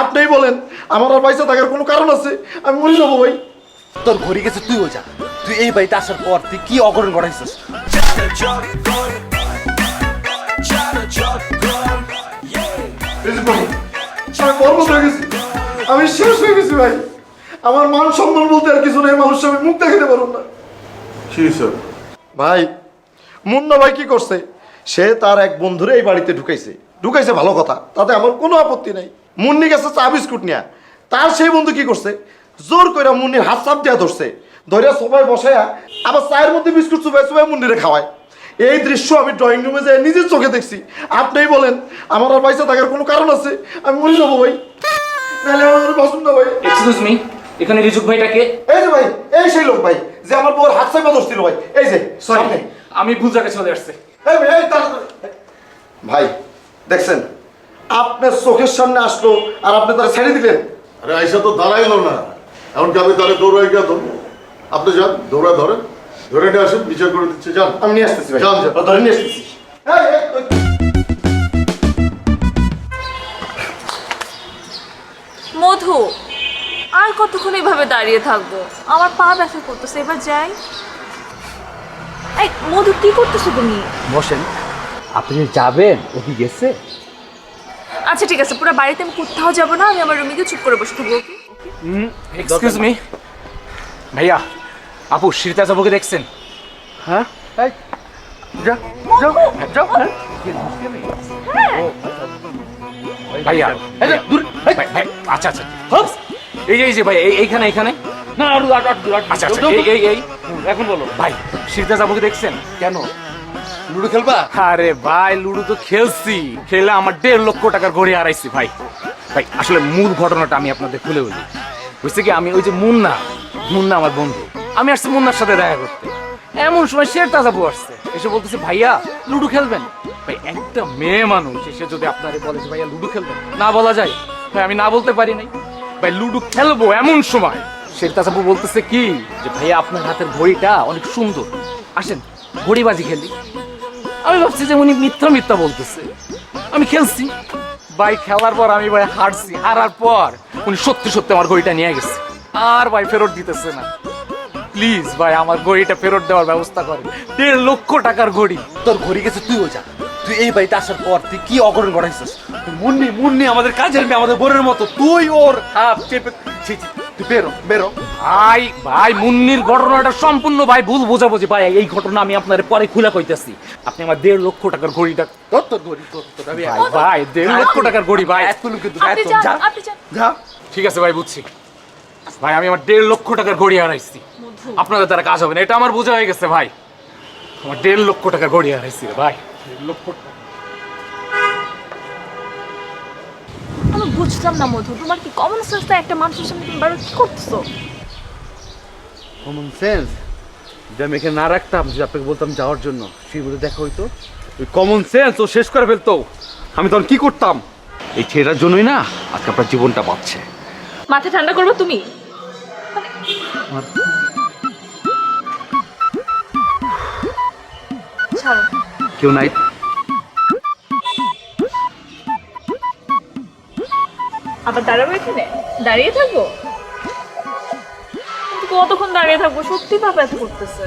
আপনিই বলেন আমার আর পয়সা থাকার কোনো কারণ আছে? আমি মরে যাব ভাই। তোর ঘড়ি গেছে তুইও যা। তুই এই বাড়িতে আসার পর তুই কি অঘটন ঘটাইছিস? এই আমি বরবাদ হয়ে গেছি। আমি শেষ হয়ে গেছি ভাই। আমার মান সম্মান বলতে আর কিছু নেই মানুষ আমি মুখ দেখাতে পারুন না। ভাই মুন্না ভাই কি করছে? সে তার এক বন্ধুরে এই বাড়িতে ঢুকাইছে। ঢুকাইছে ভালো কথা তাতে আমার কোনো আপত্তি নাই। মুন্নি গেছে চা বিস্কুট নিয়া। তার সেই বন্ধু কি করছে? জোর করে মুন্নির হাত চাপ দিয়া ধরছে। ধরে সবাই বসায়া আবার চায়ের মধ্যে বিস্কুট চুপাই চুপাই মুন্নিরে খাওয়ায়। এই দৃশ্য আমি ড্রয়িং রুমে যাই নিজের চোখে দেখছি। আপনিই বলেন আমার আর পয়সা থাকার কোনো কারণ আছে? আমি মরে যাব ভাই। নাহলে আমার পছন্দ ভাই। এক্সকিউজ মি এখানে রিজুক ভাইটাকে এই যে ভাই এই সেই লোক ভাই যে আমার বউর হাত চাপা ধরছিল ভাই। এই যে সামনে। আমি ভুল জায়গায় চলে আসছে। এই ভাই। ভাই দেখছেন? আপনার চোখের সামনে আসলো আর আপনি তারা ছেড়ে দিলেন। আরে আইসা তো দাঁড়াইলো না। এমনকি আমি তাহলে দৌড়াই গিয়া ধরবো। আপনি যান দৌড়া ধরেন। ধরে নিয়ে আসেন বিচার করে দিচ্ছে। যান। আমি নিয়ে আসতেছি যান, যান। ধরে নিয়ে আসতেছি। মধু আর কতক্ষণ এভাবে দাঁড়িয়ে থাকব? আমার পা ব্যথা করতেছে এবার যাই। এই মধু কি করতেছো তুমি? বসেন আপনি যাবেন ও কি গেছে? আচ্ছা ঠিক আছে পুরো বাড়িতে আমি কোথাও যাব না আমি আমার রুমে গিয়ে চুপ করে বসে থাকব ওকে এক্সকিউজ মি ভাইয়া আপু শ্রীতা যাবোকে দেখছেন? হ্যাঁ? যা হ্যাঁ। ভাইয়া আচ্ছা আচ্ছা এই যে এই যে ভাই এই- এইখানে এইখানে। না আচ্ছা আচ্ছা এই এই এখন বলো। ভাই শ্রীতা যাবোকে দেখছেন? কেন? লুডো খেলবা? আরে ভাই, লুডো তো খেলছি। খেলে আমার দেড় লক্ষ টাকার ঘড়ি হারাইছি, ভাই। ভাই, আসলে মূল ঘটনাটা আমি আপনাদের খুলে বলি। বুঝছে কি, আমি ওই যে মুন্না মুন্না আমার বন্ধু। আমি আসছি মুন্নার সাথে দেখা করতে। এমন সময় শের তাজাবু আসছে। এসে বলতেছে, ভাইয়া, লুডো খেলবেন? ভাই, একটা মেয়ে মানুষ এসে যদি আপনারে বলে যে, ভাইয়া, লুডো খেলবেন? না বলা যায়। ভাই, আমি না বলতে পারি নাই। ভাই, লুডো খেলব এমন সময় শের তাজাবু বলতেছে কি, যে, ভাইয়া, আপনার হাতের ঘড়িটা অনেক সুন্দর। আসেন, ঘড়িবাজি খেলি। আমি ভাবছি যে উনি মিথ্যা মিথ্যা বলতেছে। আমি খেলছি। ভাই খেলার পর আমি ভাই হারছি। হারার পর উনি সত্যি সত্যি আমার ঘড়িটা নিয়ে গেছে। আর ভাই ফেরত দিতেছে না। প্লিজ ভাই আমার ঘড়িটা ফেরত দেওয়ার ব্যবস্থা করে। দেড় লক্ষ টাকার ঘড়ি। তোর ঘড়ি গেছে তুইও যা। তুই এই বাড়িতে আসার পর তুই কি অঘটন ঘটাইছিস? মুন্নি মুন্নি আমাদের কাজের মেয়ে আমাদের বোনের মতো। তুই ওর হাত চেপে বেরো বেরো। ভাই ভাই মুন্নির ঘটনাটা সম্পূর্ণ ভাই ভুল বোঝাবুঝি ভাই। এই ঘটনা আমি আপনার পরে খুলে কইতাছি। আপনি আমার দেড় লক্ষ টাকার ঘড়িটা তোর তোর ঘড়ি তোর তোর আমি ভাই ভাই দেড় লক্ষ টাকার ঘড়ি ভাই। এত লোকে আপনি যান আপনি যান। যা। ঠিক আছে ভাই বুঝছি। ভাই আমি আমার দেড় লক্ষ টাকার ঘড়ি হারাইছি আপনাদের দ্বারা কাজ হবে না। এটা আমার বোঝা হয়ে গেছে ভাই। আমার দেড় লক্ষ টাকার ঘড়ি হারাইছি রে ভাই। দেড় লক্ষ টাকা। বুঝলাম না মধু তোমার কি কমন সেন্স না একটা মানুষের সামনে তুমি বারবার কি করতেছো? কমন সেন্স যদি আমি এখানে না রাখতাম যদি আপনাকে বলতাম যাওয়ার জন্য মধ্যে দেখা হইতো। ওই কমন সেন্স ও শেষ করে ফেলতো। আমি তখন কি করতাম? এই ছেলেটার জন্যই না আজকে আপনার জীবনটা বাঁচছে। মাথা ঠান্ডা করবে তুমি? ছাড়ো কেউ নাই? আবার দাঁড়াবো এখানে? দাঁড়িয়ে থাকব? কতক্ষণ দাঁড়িয়ে থাকব? সত্যি বাবা এত করতেছে।